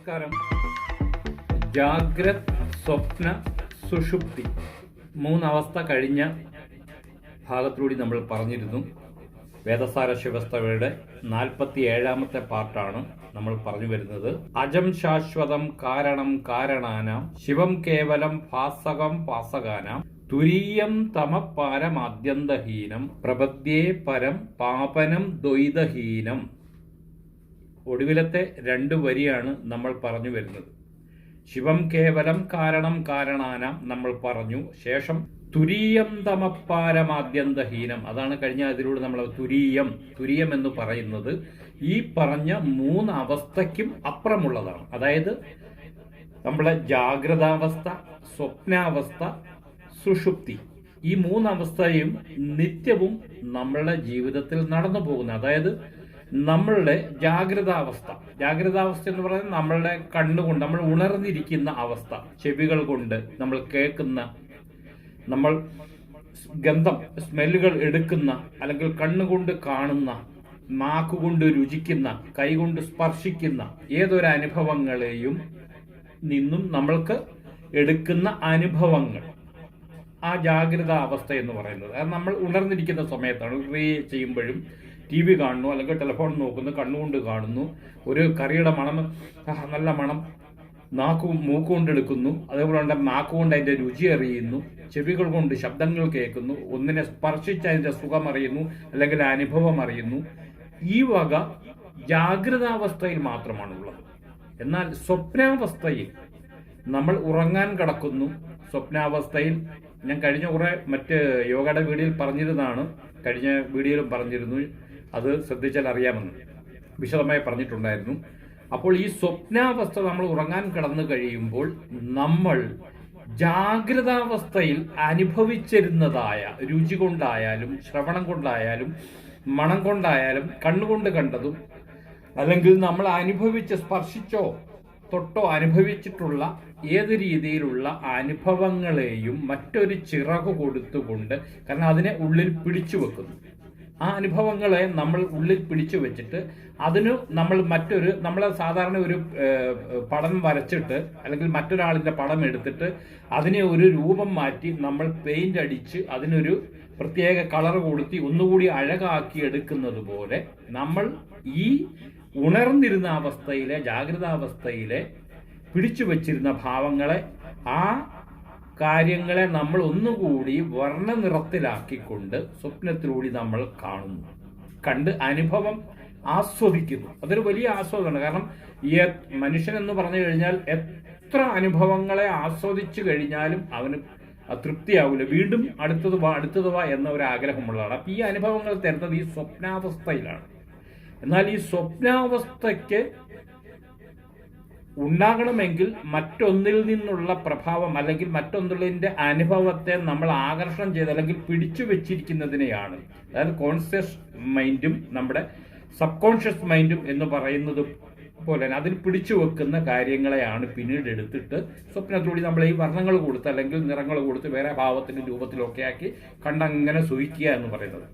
നമസ്കാരം. ജാഗ്രത് സ്വപ്ന സുഷുപ്തി. മൂന്നവസ്ഥ കഴിഞ്ഞ ഭാഗത്തിലൂടെ നമ്മൾ പറഞ്ഞിരുന്നു. വേദസാര ശിവസ്തവയുടെ നാൽപ്പത്തി ഏഴാമത്തെ പാർട്ടാണ് നമ്മൾ പറഞ്ഞു വരുന്നത്. അജം ശാശ്വതം കാരണം കാരണാനാം. ശിവം കേവലം ഭാസകം ഭാസകാനാം. തുരീയം തമപാരമാദ്യന്തഹീനം. പ്രപദ്യേ പരം പാപനം ദ്വൈതഹീനം. ഒടുവിലത്തെ രണ്ട് വരിയാണ് നമ്മൾ പറഞ്ഞു വരുന്നത്. ശിവം കേവലം കാരണം കാരണാനാം നമ്മൾ പറഞ്ഞു. ശേഷം തുരീയം തമപ്പാരമാദ്യന്തഹീനം അതാണ് കഴിഞ്ഞ അതിലൂടെ നമ്മൾ തുരീയം തുരീയം എന്ന് പറയുന്നത്. ഈ പറഞ്ഞ മൂന്ന് അവസ്ഥയ്ക്കും അപ്പുറമുള്ളതാണ്. അതായത് നമ്മളെ ജാഗ്രതാവസ്ഥ സ്വപ്നാവസ്ഥ സുഷുപ്തി. ഈ മൂന്നവസ്ഥയും നിത്യവും നമ്മളുടെ ജീവിതത്തിൽ നടന്നു പോകുന്ന അതായത് നമ്മളുടെ ജാഗ്രതാവസ്ഥ. ജാഗ്രതാവസ്ഥ എന്ന് പറയുന്നത് നമ്മളുടെ കണ്ണുകൊണ്ട് നമ്മൾ ഉണർന്നിരിക്കുന്ന അവസ്ഥ. ചെവികൾ കൊണ്ട് നമ്മൾ കേൾക്കുന്ന നമ്മൾ ഗന്ധം സ്മെല്ലുകൾ എടുക്കുന്ന അല്ലെങ്കിൽ കണ്ണുകൊണ്ട് കാണുന്ന നാക്കുകൊണ്ട് രുചിക്കുന്ന കൈകൊണ്ട് സ്പർശിക്കുന്ന ഏതൊരു അനുഭവങ്ങളെയും നിന്നും നമ്മൾക്ക് എടുക്കുന്ന അനുഭവങ്ങൾ. ആ ജാഗ്രത അവസ്ഥ എന്ന് പറയുന്നത്. അത് നമ്മൾ ഉണർന്നിരിക്കുന്ന സമയത്താണ് റീ ചെയ്യുമ്പോഴും ടി വി കാണുന്നു അല്ലെങ്കിൽ ടെലിഫോൺ നോക്കുന്നു കണ്ണുകൊണ്ട് കാണുന്നു. ഒരു കറിയുടെ മണം നല്ല മണം നാക്കു മൂക്കുകൊണ്ട് എടുക്കുന്നു. അതേപോലെ തന്നെ നാക്കുകൊണ്ട് അതിന്റെ രുചി അറിയുന്നു. ചെവികൾ കൊണ്ട് ശബ്ദങ്ങൾ കേൾക്കുന്നു. ഒന്നിനെ സ്പർശിച്ച് അതിന്റെ സുഖം അറിയുന്നു അല്ലെങ്കിൽ അനുഭവം അറിയുന്നു. ഈ വക ജാഗ്രതാവസ്ഥയിൽ മാത്രമാണുള്ളത്. എന്നാൽ സ്വപ്നാവസ്ഥയിൽ നമ്മൾ ഉറങ്ങാൻ കിടക്കുന്നു. സ്വപ്നാവസ്ഥയിൽ ഞാൻ കഴിഞ്ഞ കുറേ മറ്റ് യോഗയുടെ വീഡിയോയിൽ പറഞ്ഞിരുന്നതാണ്. കഴിഞ്ഞ വീഡിയോയിലും പറഞ്ഞിരുന്നു. അത് ശ്രദ്ധിച്ചാൽ അറിയാമെന്ന് വിശദമായി പറഞ്ഞിട്ടുണ്ടായിരുന്നു. അപ്പോൾ ഈ സ്വപ്നാവസ്ഥ നമ്മൾ ഉറങ്ങാൻ കിടന്നു കഴിയുമ്പോൾ നമ്മൾ ജാഗ്രതാവസ്ഥയിൽ അനുഭവിച്ചിരുന്നതായ രുചി കൊണ്ടായാലും ശ്രവണം കൊണ്ടായാലും മണം കൊണ്ടായാലും കണ്ണുകൊണ്ട് കണ്ടതും അല്ലെങ്കിൽ നമ്മൾ അനുഭവിച്ച് സ്പർശിച്ചോ തൊട്ടോ അനുഭവിച്ചിട്ടുള്ള ഏത് രീതിയിലുള്ള അനുഭവങ്ങളെയും മറ്റൊരു ചിറക് കൊടുത്തുകൊണ്ട് കാരണം അതിനെ ഉള്ളിൽ പിടിച്ചു വെക്കുന്നു. ആ അനുഭവങ്ങളെ നമ്മൾ ഉള്ളിൽ പിടിച്ചു വെച്ചിട്ട് അതിന് നമ്മൾ മറ്റൊരു നമ്മൾ സാധാരണ ഒരു പടം വരച്ചിട്ട് അല്ലെങ്കിൽ മറ്റൊരാളിന്റെ പടം എടുത്തിട്ട് അതിനെ ഒരു രൂപം മാറ്റി നമ്മൾ പെയിന്റ് അടിച്ച് അതിനൊരു പ്രത്യേക കളർ കൊടുത്തി ഒന്നുകൂടി അഴകാക്കി എടുക്കുന്നത് പോലെ നമ്മൾ ഈ ഉണർന്നിരുന്ന അവസ്ഥയിലെ ജാഗ്രതാവസ്ഥയിലെ പിടിച്ചു വച്ചിരുന്ന ഭാവങ്ങളെ ആ കാര്യങ്ങളെ നമ്മൾ ഒന്നുകൂടി വർണ നിറത്തിലാക്കിക്കൊണ്ട് സ്വപ്നത്തിലൂടെ നമ്മൾ കാണുന്നു. കണ്ട് അനുഭവം ആസ്വദിക്കുന്നു. അതൊരു വലിയ ആസ്വാദനമാണ്. കാരണം മനുഷ്യൻ എന്ന് പറഞ്ഞു കഴിഞ്ഞാൽ എത്ര അനുഭവങ്ങളെ ആസ്വദിച്ചു കഴിഞ്ഞാലും അവന് തൃപ്തിയാവില്ല. വീണ്ടും അടുത്തത് വാ അടുത്തത് വാ എന്ന ഒരു ആഗ്രഹമുള്ളതാണ്. അപ്പൊ ഈ അനുഭവങ്ങൾ തരുന്നത് ഈ സ്വപ്നാവസ്ഥയിലാണ്. എന്നാൽ ഈ സ്വപ്നാവസ്ഥയ്ക്ക് ഉണ്ടാകണമെങ്കിൽ മറ്റൊന്നിൽ നിന്നുള്ള പ്രഭാവം അല്ലെങ്കിൽ മറ്റൊന്നിലിന്റെ അനുഭവത്തെ നമ്മൾ ആകർഷണം ചെയ്ത് അല്ലെങ്കിൽ പിടിച്ചു വെച്ചിരിക്കുന്നതിനെയാണ്. അതായത് കോൺഷ്യസ് മൈൻഡും നമ്മുടെ സബ് കോൺഷ്യസ് മൈൻഡും എന്ന് പറയുന്നത് പോലെ തന്നെ അതിൽ പിടിച്ചു വെക്കുന്ന കാര്യങ്ങളെയാണ് പിന്നീട് എടുത്തിട്ട് സ്വപ്നത്തിലൂടെ നമ്മൾ ഈ വർണങ്ങൾ കൊടുത്ത് അല്ലെങ്കിൽ നിറങ്ങൾ കൊടുത്ത് വേറെ ഭാവത്തിന്റെ രൂപത്തിലൊക്കെ ആക്കി കണ്ടങ്ങനെ സുഖിക്കുക എന്ന് പറയുന്നത്.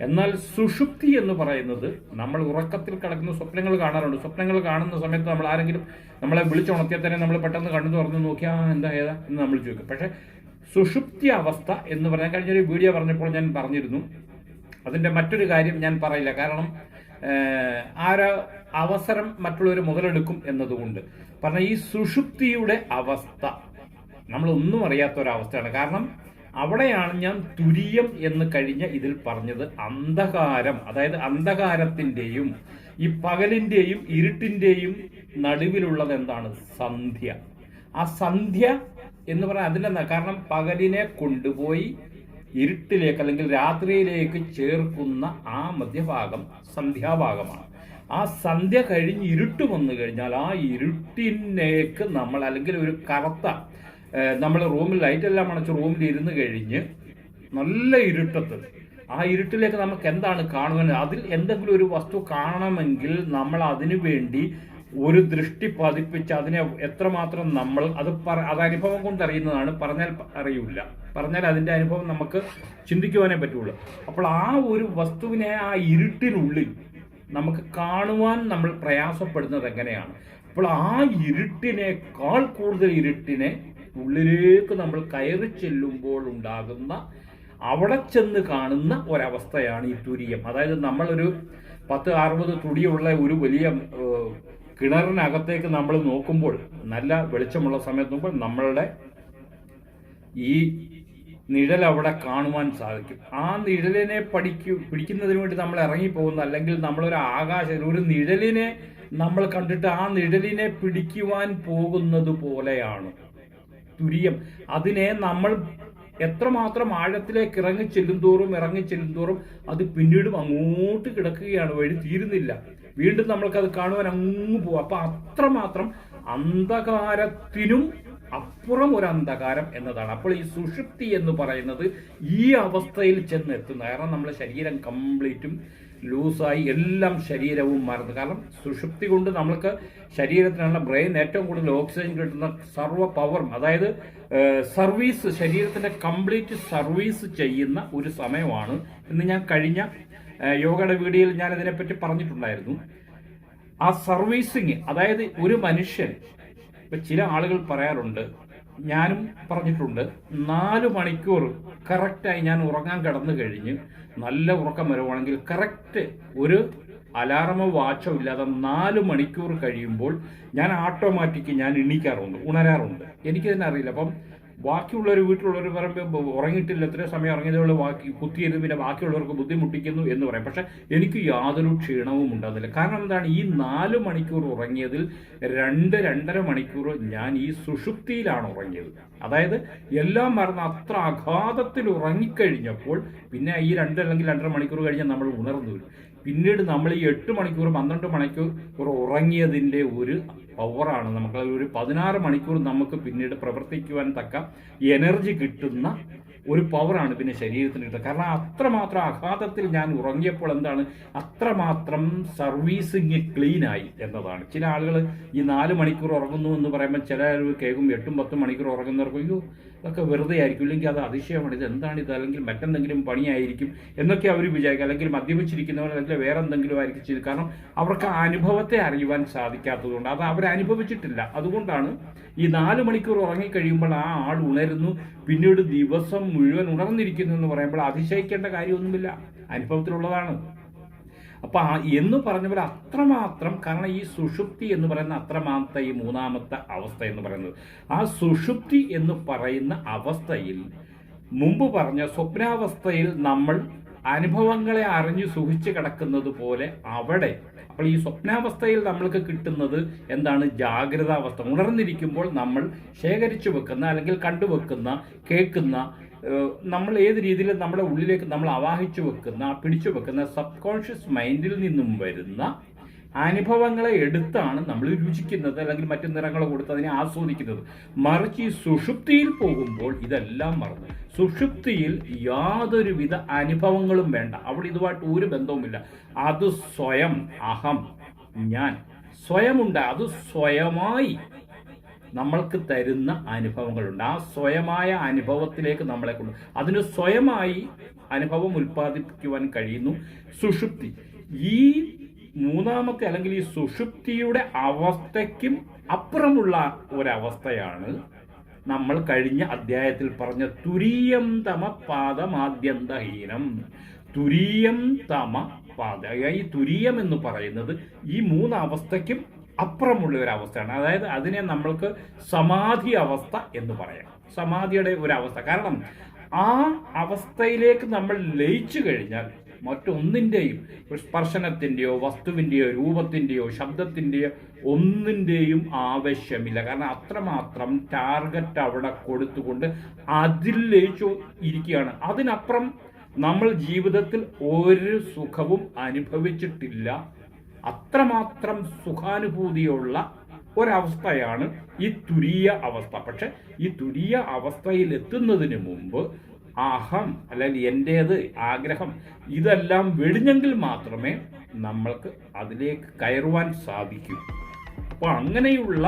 എന്നാൽ സുഷുപ്തി എന്ന് പറയുന്നത് നമ്മൾ ഉറക്കത്തിൽ കിടക്കുന്ന സ്വപ്നങ്ങൾ കാണാറുണ്ട്. സ്വപ്നങ്ങൾ കാണുന്ന സമയത്ത് നമ്മൾ ആരെങ്കിലും നമ്മളെ വിളിച്ചുണർത്തിയാൽ തന്നെ നമ്മൾ പെട്ടെന്ന് കണ്ണു തുറന്ന് നോക്കിയാൽ എന്താ ഏതാ? എന്ന് നമ്മൾ ചോദിക്കും. പക്ഷേ സുഷുപ്തി അവസ്ഥ എന്ന് പറഞ്ഞാൽ കഴിഞ്ഞൊരു വീഡിയോ പറഞ്ഞപ്പോൾ ഞാൻ പറഞ്ഞിരുന്നു. അതിന്റെ മറ്റൊരു കാര്യം ഞാൻ പറയില്ല. കാരണം ആരോ അവസരം മറ്റുള്ളവർ മുതലെടുക്കും എന്നതുകൊണ്ട്. പറഞ്ഞ ഈ സുഷുപ്തിയുടെ അവസ്ഥ നമ്മളൊന്നും അറിയാത്ത ഒരവസ്ഥയാണ് കാരണം അവിടെയാണ് ഞാൻ തുരിയം എന്ന് കഴിഞ്ഞ ഇതിൽ പറഞ്ഞത് അന്ധകാരം അതായത് അന്ധകാരത്തിന്റെയും ഈ പകലിന്റെയും ഇരുട്ടിന്റെയും നടുവിലുള്ളത് എന്താണ്? സന്ധ്യ. ആ സന്ധ്യ എന്ന് പറഞ്ഞാൽ അതിന്റെ കാരണം പകലിനെ കൊണ്ടുപോയി ഇരുട്ടിലേക്ക് അല്ലെങ്കിൽ രാത്രിയിലേക്ക് ചേർക്കുന്ന ആ മധ്യഭാഗം സന്ധ്യാഭാഗമാണ്. ആ സന്ധ്യ കഴിഞ്ഞ് ഇരുട്ട് വന്നു കഴിഞ്ഞാൽ ആ ഇരുട്ടിനേക്ക് നമ്മൾ അല്ലെങ്കിൽ ഒരു കറുത്ത നമ്മൾ റൂമിൽ ലൈറ്റ് എല്ലാം അണച്ച് റൂമിൽ ഇരുന്ന് കഴിഞ്ഞ് നല്ല ഇരുട്ടത്ത്. ആ ഇരുട്ടിലേക്ക് നമുക്ക് എന്താണ് കാണുക അതിൽ എന്തെങ്കിലും ഒരു വസ്തു കാണണമെങ്കിൽ നമ്മൾ അതിനു വേണ്ടി ഒരു ദൃഷ്ടി പതിപ്പിച്ച് അതിനെ എത്രമാത്രം നമ്മൾ അത് പറ അത് അനുഭവം കൊണ്ടറിയുന്നതാണ് പറഞ്ഞാൽ അറിയില്ല. പറഞ്ഞാൽ അതിന്റെ അനുഭവം നമുക്ക് ചിന്തിക്കുവാനേ പറ്റുള്ളൂ. അപ്പോൾ ആ ഒരു വസ്തുവിനെ ആ ഇരുട്ടിനുള്ളിൽ നമുക്ക് കാണുവാൻ നമ്മൾ പ്രയാസപ്പെടുന്നത് എങ്ങനെയാണ്? അപ്പോൾ ആ ഇരുട്ടിനേക്കാൾ കൂടുതൽ ഇരുട്ടിനെ ഉള്ളിലേക്ക് നമ്മൾ കയറി ചെല്ലുമ്പോൾ ഉണ്ടാകുന്ന അവിടെ ചെന്ന് കാണുന്ന ഒരവസ്ഥയാണ് ഈ തുര്യം. അതായത് നമ്മളൊരു പത്ത് അറുപത് തുടിയുള്ള ഒരു വലിയ കിണറിനകത്തേക്ക് നമ്മൾ നോക്കുമ്പോൾ നല്ല വെളിച്ചമുള്ള സമയത്ത് നോക്കുമ്പോൾ നമ്മളുടെ ഈ നിഴൽ അവിടെ കാണുവാൻ സാധിക്കും. ആ നിഴലിനെ പഠിക്കു പിടിക്കുന്നതിന് വേണ്ടി നമ്മൾ ഇറങ്ങിപ്പോകുന്ന അല്ലെങ്കിൽ നമ്മളൊരു ആകാശ ഒരു നിഴലിനെ നമ്മൾ കണ്ടിട്ട് ആ നിഴലിനെ പിടിക്കുവാൻ പോകുന്നത് പോലെയാണ്. തുരിയം. അതിനെ നമ്മൾ എത്രമാത്രം ആഴത്തിലേക്ക് ഇറങ്ങി ചെല്ലും തോറും ഇറങ്ങി ചെല്ലും തോറും അത് പിന്നീടും അങ്ങോട്ട് കിടക്കുകയാണ് വഴി തീരുന്നില്ല. വീണ്ടും നമ്മൾക്കത് കാണുവാൻ അങ്ങ് പോകും അപ്പൊ അത്രമാത്രം അന്ധകാരത്തിനും അപ്പുറം ഒരു അന്ധകാരം എന്നതാണ്. അപ്പോൾ ഈ സുഷുപ്തി എന്ന് പറയുന്നത് ഈ അവസ്ഥയിൽ ചെന്നെത്തുന്ന കാരണം നമ്മുടെ ശരീരം കംപ്ലീറ്റും ലൂസായി എല്ലാം ശരീരവും മറന്നു. കാരണം സുഷുപ്തി കൊണ്ട് നമ്മൾക്ക് ശരീരത്തിനുള്ള ബ്രെയിൻ ഏറ്റവും കൂടുതൽ ഓക്സിജൻ കിട്ടുന്ന സർവ പവറും അതായത് സർവീസ് ശരീരത്തിന്റെ കംപ്ലീറ്റ് സർവീസ് ചെയ്യുന്ന ഒരു സമയമാണ് എന്ന് ഞാൻ കഴിഞ്ഞ യോഗയുടെ വീഡിയോയിൽ ഞാൻ ഇതിനെപ്പറ്റി പറഞ്ഞിട്ടുണ്ടായിരുന്നു. ആ സർവീസിങ് അതായത് ഒരു മനുഷ്യൻ ഇപ്പം ചില ആളുകൾ പറയാറുണ്ട് ഞാനും പറഞ്ഞിട്ടുണ്ട് നാല് മണിക്കൂർ കറക്റ്റായി ഞാൻ ഉറങ്ങാൻ കിടന്നു കഴിഞ്ഞ് നല്ല ഉറക്കം വരുവാണെങ്കിൽ കറക്റ്റ് ഒരു അലാറമോ വാച്ചോ ഇല്ലാതെ നാല് മണിക്കൂർ കഴിയുമ്പോൾ ഞാൻ ഓട്ടോമാറ്റിക് ഞാൻ എണീക്കാറുണ്ട് ഉണരാറുണ്ട്. അറിയില്ല. അപ്പം ബാക്കിയുള്ളവർ വീട്ടിലുള്ളവർ പറയുമ്പോൾ ഉറങ്ങിയിട്ടില്ല എത്ര സമയം ഉറങ്ങിയതുകൊണ്ട് ബാക്കി കുത്തിയത് പിന്നെ ബാക്കിയുള്ളവർക്ക് ബുദ്ധിമുട്ടിക്കുന്നു എന്ന് പറയും. പക്ഷെ എനിക്ക് യാതൊരു ക്ഷീണവും ഉണ്ടാകുന്നില്ല. കാരണം എന്താണ്? ഈ നാല് മണിക്കൂർ ഉറങ്ങിയതിൽ രണ്ട് രണ്ടര മണിക്കൂർ ഞാൻ ഈ സുഷുപ്തിയിലാണ് ഉറങ്ങിയത്. അതായത് എല്ലാം മറന്ന് അത്ര അഗാധത്തിൽ ഉറങ്ങിക്കഴിഞ്ഞപ്പോൾ പിന്നെ ഈ രണ്ട് അല്ലെങ്കിൽ രണ്ടര മണിക്കൂർ കഴിഞ്ഞാൽ നമ്മൾ ഉണർന്നു പിന്നീട് നമ്മൾ ഈ എട്ട് മണിക്കൂർ പന്ത്രണ്ട് മണിക്കൂർ ഉറങ്ങിയതിന്റെ ഒരു പവറാണ് നമുക്ക് ഒരു പതിനാറ് മണിക്കൂർ നമുക്ക് പിന്നീട് പ്രവർത്തിക്കുവാൻ തക്ക എനർജി കിട്ടുന്ന ഒരു പവറാണ് പിന്നെ ശരീരത്തിന് കിട്ടുന്നത് കാരണം അത്രമാത്രം ആഘാതത്തിൽ ഞാൻ ഉറങ്ങിയപ്പോൾ എന്താണ്? അത്രമാത്രം സർവീസിങ് ക്ലീനായി എന്നതാണ്. ചില ആളുകൾ ഈ നാല് മണിക്കൂർ ഉറങ്ങുന്നു എന്ന് പറയുമ്പോൾ ചില കേൾക്കും എട്ടും പത്തും മണിക്കൂർ ഉറങ്ങുന്നവർക്ക് അയ്യോ ഇതൊക്കെ വെറുതെ ആയിരിക്കും. ഇല്ലെങ്കിൽ അത് അതിശയമാണ്. ഇത് എന്താണ് ഇത്? അല്ലെങ്കിൽ മറ്റെന്തെങ്കിലും പണിയായിരിക്കും എന്നൊക്കെ അവർ വിചാരിക്കും. അല്ലെങ്കിൽ മദ്യപിച്ചിരിക്കുന്നവർ അല്ലെങ്കിൽ വേറെ എന്തെങ്കിലും ആയിരിക്കും ചെയ്ത്. കാരണം അവർക്ക് അനുഭവത്തെ അറിയുവാൻ സാധിക്കാത്തതുകൊണ്ട്. അത് അവർ അനുഭവിച്ചിട്ടില്ല. അതുകൊണ്ടാണ് ഈ നാല് മണിക്കൂർ ഉറങ്ങിക്കഴിയുമ്പോൾ ആ ആൾ ഉണരുന്നു. പിന്നീട് ദിവസം മുഴുവൻ ഉണർന്നിരിക്കുന്നു എന്ന് പറയുമ്പോൾ അതിശയിക്കേണ്ട കാര്യമൊന്നുമില്ല. അനുഭവത്തിലുള്ളതാണ്. അപ്പൊ ആ എന്ന് പറഞ്ഞ പോലെ അത്രമാത്രം കാരണം ഈ സുഷുപ്തി എന്ന് പറയുന്ന അത്രമാത്ര ഈ മൂന്നാമത്തെ അവസ്ഥ എന്ന് പറയുന്നത്. ആ സുഷുപ്തി എന്ന് പറയുന്ന അവസ്ഥയിൽ മുമ്പ് പറഞ്ഞ സ്വപ്നാവസ്ഥയിൽ നമ്മൾ അനുഭവങ്ങളെ അറിഞ്ഞു സുഖിച്ചു കിടക്കുന്നത് പോലെ അവിടെ അപ്പോൾ ഈ സ്വപ്നാവസ്ഥയിൽ നമ്മൾക്ക് കിട്ടുന്നത് എന്താണ്? ജാഗ്രതാവസ്ഥ. ഉണർന്നിരിക്കുമ്പോൾ നമ്മൾ ശേഖരിച്ചു വെക്കുന്ന അല്ലെങ്കിൽ കണ്ടുവെക്കുന്ന കേൾക്കുന്ന നമ്മൾ ഏത് രീതിയിൽ നമ്മുടെ ഉള്ളിലേക്ക് നമ്മൾ അവാഹിച്ചു വെക്കുന്ന പിടിച്ചു വെക്കുന്ന സബ് കോൺഷ്യസ് മൈൻഡിൽ നിന്നും വരുന്ന അനുഭവങ്ങളെ എടുത്താണ് നമ്മൾ രുചിക്കുന്നത് അല്ലെങ്കിൽ മറ്റു നിറങ്ങൾ കൊടുത്ത് അതിനെ ആസ്വദിക്കുന്നത്. മറിച്ച് ഈ സുഷുപ്തിയിൽ പോകുമ്പോൾ ഇതെല്ലാം മറന്നു. സുഷുപ്തിയിൽ യാതൊരുവിധ അനുഭവങ്ങളും വേണ്ട. അവിടെ ഇതുമായിട്ട് ഒരു ബന്ധവുമില്ല. അത് സ്വയം അഹം ഞാൻ. സ്വയമുണ്ട്. അത് സ്വയമായി നമ്മൾക്ക് തരുന്ന അനുഭവങ്ങളുണ്ട്. ആ സ്വയമായ അനുഭവത്തിലേക്ക് നമ്മളെ കൊണ്ട് അതിന് സ്വയമായി അനുഭവം ഉൽപ്പാദിപ്പിക്കുവാൻ കഴിയുന്നു. സുഷുപ്തി. ഈ മൂന്നാമത്തെ അല്ലെങ്കിൽ ഈ സുഷുപ്തിയുടെ അവസ്ഥയ്ക്കും അപ്പുറമുള്ള ഒരവസ്ഥയാണ് നമ്മൾ കഴിഞ്ഞ അധ്യായത്തിൽ പറഞ്ഞ തുരീയം തമ പാദമാദ്യന്തഹീനം തുരീയം തമ പാദ. ഈ തുരീയം എന്ന് പറയുന്നത് ഈ മൂന്ന് അവസ്ഥയ്ക്കും അപ്പുറമുള്ള ഒരു അവസ്ഥയാണ് അതായത് അതിനെ നമ്മൾക്ക് സമാധി അവസ്ഥ എന്ന് പറയാം. സമാധിയുടെ ഒരു അവസ്ഥ കാരണം ആ അവസ്ഥയിലേക്ക് നമ്മൾ ലയിച്ചു കഴിഞ്ഞാൽ മറ്റൊന്നിന്റെയും സ്പർശനത്തിന്റെയോ വസ്തുവിന്റെയോ രൂപത്തിന്റെയോ ശബ്ദത്തിന്റെയോ ഒന്നിന്റെയും ആവശ്യമില്ല. കാരണം അത്രമാത്രം ടാർഗറ്റ് അവിടെ കൊടുത്തുകൊണ്ട് അതിൽ ലയിച്ചു ഇരിക്കുകയാണ്. അതിനപ്പുറം നമ്മൾ ജീവിതത്തിൽ ഒരു സുഖവും അനുഭവിച്ചിട്ടില്ല. അത്രമാത്രം സുഖാനുഭൂതിയുള്ള ഒരവസ്ഥയാണ് ഈ തുരിയ അവസ്ഥ. പക്ഷെ ഈ തുരിയ അവസ്ഥയിൽ എത്തുന്നതിന് മുമ്പ് അഹം അല്ലെങ്കിൽ എന്റേത് ആഗ്രഹം ഇതെല്ലാം വെടിഞ്ഞെങ്കിൽ മാത്രമേ നമ്മൾക്ക് അതിലേക്ക് കയറുവാൻ സാധിക്കൂ. അപ്പോൾ അങ്ങനെയുള്ള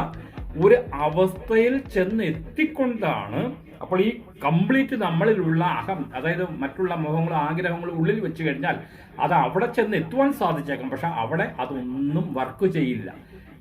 ഒരു അവസ്ഥയിൽ ചെന്ന് എത്തിക്കൊണ്ടാണ് അപ്പോൾ ഈ കംപ്ലീറ്റ് നമ്മളിലുള്ള അഹം അതായത് മറ്റുള്ള മുഖങ്ങളും ആഗ്രഹങ്ങളും ഉള്ളിൽ വെച്ച് കഴിഞ്ഞാൽ അത് അവിടെ ചെന്ന് എത്തുവാൻ സാധിച്ചേക്കാം. പക്ഷെ അവിടെ അതൊന്നും വർക്ക് ചെയ്യില്ല.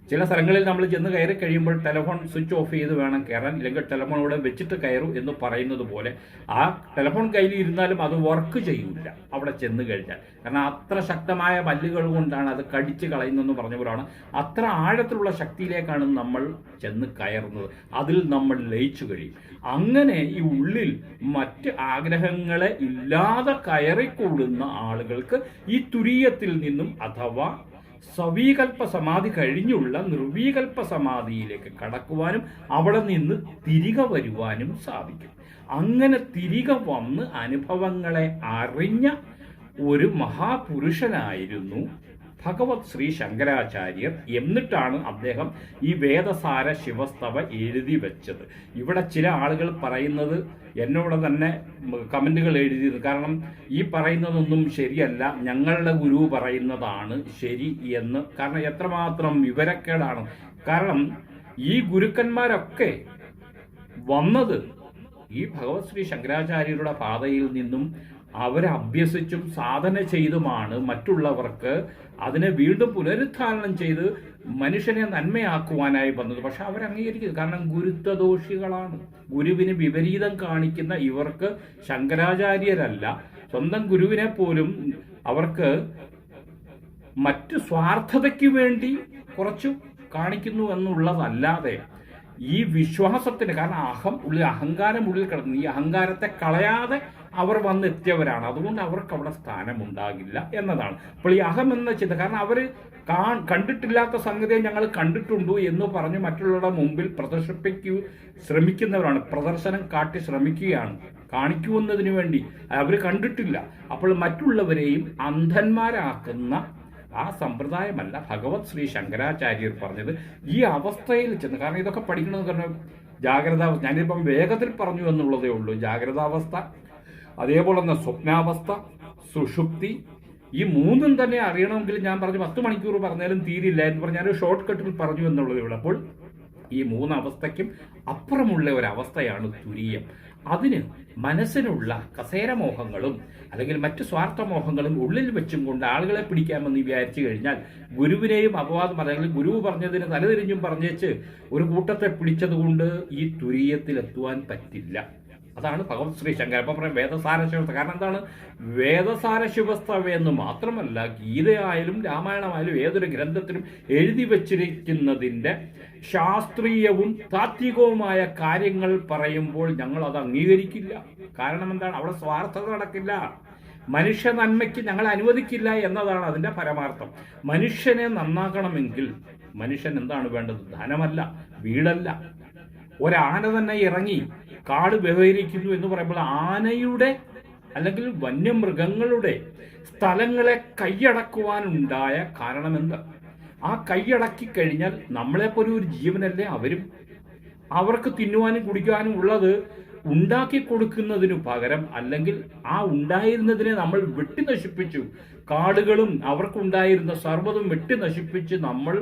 ചില സ്ഥലങ്ങളിൽ നമ്മൾ ചെന്ന് കയറി കഴിയുമ്പോൾ ടെലഫോൺ സ്വിച്ച് ഓഫ് ചെയ്ത് വേണം കയറാൻ. ഇല്ലെങ്കിൽ ടെലഫോൺ ഇവിടെ വെച്ചിട്ട് കയറും എന്ന് പറയുന്നത് പോലെ ആ ടെലഫോൺ കയ്യിൽ ഇരുന്നാലും അത് വർക്ക് ചെയ്യില്ല അവിടെ ചെന്ന് കഴിഞ്ഞാൽ. കാരണം അത്ര ശക്തമായ മല്ലുകൾ കൊണ്ടാണ് അത് കടിച്ച് കളയുന്നതെന്ന് പറഞ്ഞ പോലാണ് അത്ര ആഴത്തിലുള്ള ശക്തിയിലേക്കാണ് നമ്മൾ ചെന്ന് കയറുന്നത്. അതിൽ നമ്മൾ ലയിച്ചു കഴിയും. അങ്ങനെ ഈ ഉള്ളിൽ മറ്റ് ആഗ്രഹങ്ങളെ ഇല്ലാതെ കയറിക്കൂടുന്ന ആളുകൾക്ക് ഈ തുരീയത്തിൽ നിന്നും അഥവാ സവീകൽപ്പ സമാധി കഴിഞ്ഞുള്ള നിർവീകൽപ്പ സമാധിയിലേക്ക് കടക്കുവാനും അവിടെ നിന്ന് തിരികെ വരുവാനും സാധിക്കും. അങ്ങനെ തിരികെ വന്ന് അനുഭവങ്ങളെ അറിഞ്ഞ ഒരു മഹാപുരുഷനായിരുന്നു ഭഗവത് ശ്രീ ശങ്കരാചാര്യർ എന്നിട്ടാണ് അദ്ദേഹം ഈ വേദസാര ശിവസ്തവ എഴുതി വെച്ചത്. ഇവിടെ ചില ആളുകൾ പറയുന്നത് എന്നോട് തന്നെ കമന്റുകൾ എഴുതിയത്. കാരണം ഈ പറയുന്നതൊന്നും ശരിയല്ല. ഞങ്ങളുടെ ഗുരു പറയുന്നതാണ് ശരി എന്ന്. കാരണം എത്രമാത്രം വിവരക്കേടാണ്. കാരണം ഈ ഗുരുക്കന്മാരൊക്കെ വന്നത് ഈ ഭഗവത് ശ്രീ ശങ്കരാചാര്യരുടെ പാതയിൽ നിന്നും അവരെ അഭ്യസിച്ചും സാധന ചെയ്തുമാണ് മറ്റുള്ളവർക്ക് അതിനെ വീണ്ടും പുനരുദ്ധാരണം ചെയ്ത് മനുഷ്യനെ നന്മയാക്കുവാനായി വന്നത്. പക്ഷെ അവർ അംഗീകരിക്കുന്നത് കാരണം ഗുരുത്വദോഷികളാണ്. ഗുരുവിന് വിപരീതം കാണിക്കുന്ന ഇവർക്ക് ശങ്കരാചാര്യരല്ല. സ്വന്തം ഗുരുവിനെ പോലും അവർക്ക് മറ്റു സ്വാർത്ഥതയ്ക്ക് വേണ്ടി കുറച്ചു കാണിക്കുന്നു എന്നുള്ളതല്ലാതെ ഈ വിശ്വാസത്തിന് കാരണം അഹം ഉള്ളിൽ അഹങ്കാരം ഉള്ളിൽ കിടക്കുന്നു. ഈ അഹങ്കാരത്തെ കളയാതെ അവർ വന്നെത്തിയവരാണ് അതുകൊണ്ട് അവർക്ക് അവിടെ സ്ഥാനമുണ്ടാകില്ല എന്നതാണ്. അപ്പോൾ ഈ അഹം എന്ന ചിന്ത കാരണം അവർ കാ കണ്ടിട്ടില്ലാത്ത സംഗതിയെ ഞങ്ങൾ കണ്ടിട്ടുണ്ടു എന്ന് പറഞ്ഞ് മറ്റുള്ളവരുടെ മുമ്പിൽ പ്രദർശിപ്പിക്കൂ ശ്രമിക്കുന്നവരാണ്. പ്രദർശനം കാട്ടി ശ്രമിക്കുകയാണ്. കാണിക്കുമെന്നതിന് വേണ്ടി അവർ കണ്ടിട്ടില്ല. അപ്പോൾ മറ്റുള്ളവരെയും അന്ധന്മാരാക്കുന്ന ആ സമ്പ്രദായമല്ല ഭഗവത് ശ്രീ ശങ്കരാചാര്യർ പറഞ്ഞത്. ഈ അവസ്ഥയിൽ ചെന്ന് കാരണം ഇതൊക്കെ പഠിക്കണമെന്ന് പറഞ്ഞാൽ ജാഗ്രതാവസ്ഥ ഞാനിപ്പം വേഗത്തിൽ പറഞ്ഞു എന്നുള്ളതേ ഉള്ളൂ. ജാഗ്രതാവസ്ഥ അതേപോലെ തന്നെ സ്വപ്നാവസ്ഥ സുഷുപ്തി ഈ മൂന്നും തന്നെ അറിയണമെങ്കിൽ ഞാൻ പറഞ്ഞു പത്ത് മണിക്കൂർ പറഞ്ഞാലും തീരില്ല എന്ന് പറഞ്ഞാൽ ഷോർട്ട് കട്ടിൽ പറഞ്ഞു എന്നുള്ളതേ ഉള്ളൂ അപ്പോൾ ഈ മൂന്ന് അവസ്ഥയ്ക്കും അപ്പുറമുള്ള ഒരവസ്ഥയാണ് തുരീയം. അതിന് മനസ്സിനുള്ള കസേരമോഹങ്ങളും അല്ലെങ്കിൽ മറ്റു സ്വാർത്ഥമോഹങ്ങളും ഉള്ളിൽ വെച്ചും കൊണ്ട് ആളുകളെ പിടിക്കാമെന്ന് വിചാരിച്ചു കഴിഞ്ഞാൽ ഗുരുവിനെയും അപവാദം അല്ലെങ്കിൽ ഗുരു പറഞ്ഞതിന് തലതിരിഞ്ഞും പറഞ്ഞേച്ച് ഒരു കൂട്ടത്തെ പിടിച്ചതുകൊണ്ട് ഈ തുരീയത്തിലെത്തുവാൻ പറ്റില്ല. അതാണ് ഭഗവത് ശ്രീ ശങ്കര അപ്പൊ പറയാം കാരണം എന്താണ്? വേദസാര ശിവസ്ഥവ എന്ന് മാത്രമല്ല ഗീതയായാലും രാമായണമായാലും ഏതൊരു ഗ്രന്ഥത്തിലും എഴുതി വച്ചിരിക്കുന്നതിന്റെ ശാസ്ത്രീയവും താത്വികവുമായ കാര്യങ്ങൾ പറയുമ്പോൾ ഞങ്ങൾ അത് അംഗീകരിക്കില്ല. കാരണം എന്താണ്? അവിടെ സ്വാർത്ഥത നടക്കില്ല. മനുഷ്യ നന്മയ്ക്ക് ഞങ്ങൾ അനുവദിക്കില്ല എന്നതാണ് അതിന്റെ പരമാർത്ഥം. മനുഷ്യനെ നന്നാക്കണമെങ്കിൽ മനുഷ്യൻ എന്താണ് വേണ്ടത്? ധനമല്ല വീടല്ല. ഒരാന തന്നെ ഇറങ്ങി കാട് വ്യവഹരിക്കുന്നു എന്ന് പറയുമ്പോൾ ആനയുടെ അല്ലെങ്കിൽ വന്യമൃഗങ്ങളുടെ സ്ഥലങ്ങളെ കൈയടക്കുവാനുണ്ടായ കാരണം എന്താ? ആ കൈയടക്കി കഴിഞ്ഞാൽ നമ്മളെപ്പോലെ ഒരു ജീവനല്ലേ അവരും? അവർക്ക് തിന്നുവാനും കുടിക്കുവാനും ഉള്ളത് ഉണ്ടാക്കി കൊടുക്കുന്നതിനു പകരം അല്ലെങ്കിൽ ആ ഉണ്ടായിരുന്നതിനെ നമ്മൾ വെട്ടി നശിപ്പിച്ചു. കാടുകളും അവർക്കുണ്ടായിരുന്ന സർവതും വെട്ടി നശിപ്പിച്ച് നമ്മൾ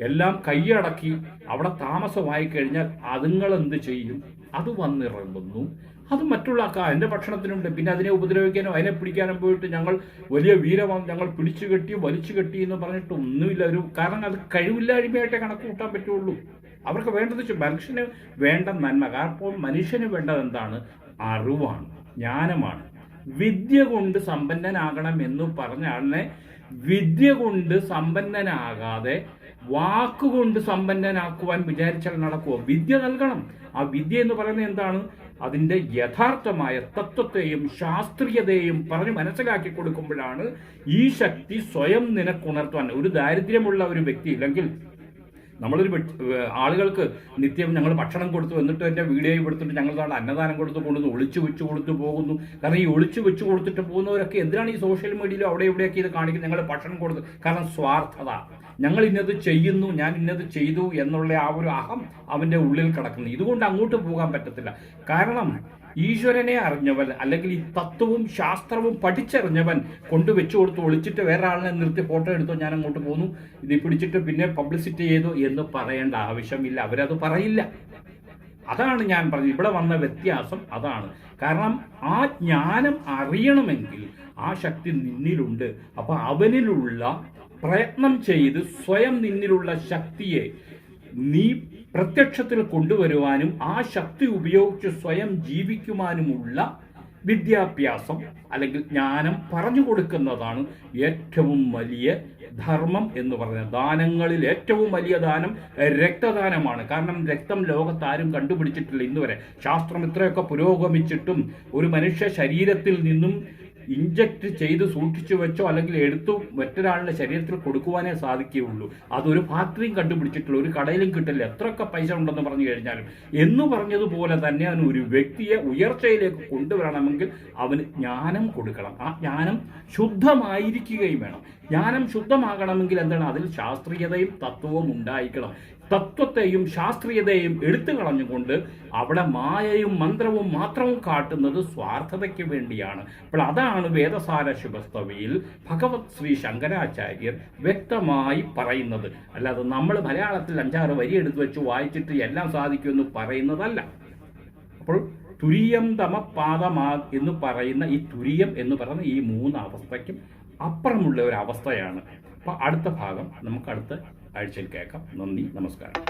എല്ലാം കൈയടക്കി അവിടെ താമസമായി കഴിഞ്ഞാൽ അതുങ്ങൾ എന്ത് ചെയ്യും? അത് വന്നിറങ്ങുന്നു. അത് മറ്റുള്ള എന്റെ ഭക്ഷണത്തിനുണ്ട്. പിന്നെ അതിനെ ഉപദ്രവിക്കാനോ അതിനെ പിടിക്കാനോ പോയിട്ട് ഞങ്ങൾ വലിയ വീരവാം ഞങ്ങൾ പിടിച്ചു കെട്ടി വലിച്ചു കെട്ടി എന്ന് പറഞ്ഞിട്ട് ഒന്നുമില്ല. ഒരു കാരണം അത് കഴിവില്ലായ്മയായിട്ടേ കണക്ക് കൂട്ടാൻ പറ്റുള്ളൂ. അവർക്ക് വേണ്ടത് മനുഷ്യന് വേണ്ട നന്മ. കാരണം മനുഷ്യന് വേണ്ടത് എന്താണ്? അറിവാണ് ജ്ഞാനമാണ്. വിദ്യ കൊണ്ട് സമ്പന്നനാകണം എന്ന് പറഞ്ഞ വിദ്യ കൊണ്ട് സമ്പന്നനാകാതെ വാക്കുകൊണ്ട് സമ്പന്നനാക്കുവാൻ വിചാരിച്ചാൽ നടക്കുമോ വിദ്യ നൽകണം. ആ വിദ്യ എന്ന് പറയുന്നത് എന്താണ്? അതിന്റെ യഥാർത്ഥമായ തത്വത്തെയും ശാസ്ത്രീയതയെയും പറഞ്ഞ് മനസ്സിലാക്കി കൊടുക്കുമ്പോഴാണ് ഈ ശക്തി സ്വയം നിനക്കുണർത്തുവാൻ. ഒരു ദാരിദ്ര്യമുള്ള ഒരു വ്യക്തി ഇല്ലെങ്കിൽ നമ്മളൊരു ആളുകൾക്ക് നിത്യം ഞങ്ങൾ ഭക്ഷണം കൊടുത്തു എന്നിട്ട് എന്റെ വീഡിയോ കൊടുത്തിട്ട് ഞങ്ങൾ നാളെ അന്നദാനം കൊടുത്തു കൊണ്ടുവന്ന് ഒളിച്ചു വെച്ചു കൊടുത്തു പോകുന്നു. കാരണം ഈ ഒളിച്ചു വെച്ചു കൊടുത്തിട്ട് പോകുന്നവരൊക്കെ എന്തിനാണ് ഈ സോഷ്യൽ മീഡിയയിലും അവിടെ ഇവിടെയൊക്കെ ഇത് കാണിക്കുന്നത്? ഞങ്ങൾ ഭക്ഷണം കൊടുത്തു. കാരണം സ്വാർത്ഥത. ഞങ്ങൾ ഇന്നത് ചെയ്യുന്നു ഞാൻ ഇന്നത് ചെയ്തു എന്നുള്ള ആ ഒരു അഹം അവന്റെ ഉള്ളിൽ കിടക്കുന്നു. ഇതുകൊണ്ട് അങ്ങോട്ട് പോകാൻ പറ്റത്തില്ല. കാരണം ഈശ്വരനെ അറിഞ്ഞവൻ അല്ലെങ്കിൽ ഈ തത്വവും ശാസ്ത്രവും പഠിച്ചറിഞ്ഞവൻ കൊണ്ട് വെച്ചു കൊടുത്ത് ഒളിച്ചിട്ട് വേറെ ആളിനെ നിർത്തി ഫോട്ടോ എടുത്തോ ഞാൻ അങ്ങോട്ട് പോന്നു. ഇത് പിടിച്ചിട്ട് പിന്നെ പബ്ലിസിറ്റി ചെയ്തു എന്ന് പറയേണ്ട ആവശ്യമില്ല. അവരത് പറയില്ല. അതാണ് ഞാൻ പറഞ്ഞത്. ഇവിടെ വന്ന വ്യത്യാസം അതാണ്. കാരണം ആ ജ്ഞാനം അറിയണമെങ്കിൽ ആ ശക്തി നിന്നിലുണ്ട്. അപ്പോൾ അവനിലുള്ള പ്രയത്നം ചെയ്ത് സ്വയം നിന്നിലുള്ള ശക്തിയെ നീ പ്രത്യക്ഷത്തിൽ കൊണ്ടുവരുവാനും ആ ശക്തി ഉപയോഗിച്ച് സ്വയം ജീവിക്കുവാനുമുള്ള വിദ്യാഭ്യാസം അല്ലെങ്കിൽ ജ്ഞാനം പറഞ്ഞു കൊടുക്കുന്നതാണ് ഏറ്റവും വലിയ ധർമ്മം എന്ന് പറയുന്നത്. ദാനങ്ങളിൽ ഏറ്റവും വലിയ ദാനം രക്തദാനമാണ്. കാരണം രക്തം ലോകത്താരും കണ്ടുപിടിച്ചിട്ടില്ല ഇന്നുവരെ. ശാസ്ത്രം ഇത്രയൊക്കെ പുരോഗമിച്ചിട്ടും ഒരു മനുഷ്യ ശരീരത്തിൽ നിന്നും ഇഞ്ചക്ട് ചെയ്ത് സൂക്ഷിച്ചു വെച്ചോ അല്ലെങ്കിൽ എടുത്തു മറ്റൊരാളുടെ ശരീരത്തിൽ കൊടുക്കുവാനേ സാധിക്കുകയുള്ളൂ. അതൊരു ഫാക്ടറിയും കണ്ടുപിടിച്ചിട്ടില്ല ഒരു കടയിലും കിട്ടില്ല. എത്രയൊക്കെ പൈസ ഉണ്ടെന്ന് പറഞ്ഞു കഴിഞ്ഞാലും. എന്ന് പറഞ്ഞതുപോലെ തന്നെ അവന് ഒരു വ്യക്തിയെ ഉയർച്ചയിലേക്ക് കൊണ്ടുവരണമെങ്കിൽ അവന് ജ്ഞാനം കൊടുക്കണം. ആ ജ്ഞാനം ശുദ്ധമായിരിക്കുകയും വേണം. ജ്ഞാനം ശുദ്ധമാകണമെങ്കിൽ എന്താണ്? അതിൽ ശാസ്ത്രീയതയും തത്വവും ഉണ്ടായിരിക്കണം. തത്വത്തെയും ശാസ്ത്രീയതയെയും എടുത്തു കളഞ്ഞുകൊണ്ട് അവിടെ മായയും മന്ത്രവും മാത്രവും കാട്ടുന്നത് സ്വാർത്ഥതയ്ക്ക് വേണ്ടിയാണ്. അപ്പോൾ അതാണ് വേദസാര ശുഭസ്തവിയിൽ ഭഗവത് ശ്രീ ശങ്കരാചാര്യർ വ്യക്തമായി പറയുന്നത്. അല്ലാതെ നമ്മൾ മലയാളത്തിൽ അഞ്ചാറ് വരി എടുത്തു വെച്ച് വായിച്ചിട്ട് എല്ലാം സാധിക്കുമെന്ന് പറയുന്നതല്ല. അപ്പോൾ തുരിയം തമ പാദമാ എന്ന് പറയുന്ന ഈ തുരിയം എന്ന് പറയുന്ന ഈ മൂന്ന് അവസ്ഥയ്ക്കും അപ്പുറമുള്ള ഒരു അവസ്ഥയാണ്. അപ്പോൾ അടുത്ത ഭാഗം നമുക്ക് അടുത്ത ആഴ്ചയിൽ കേൾക്കാം നന്ദി നമസ്കാരം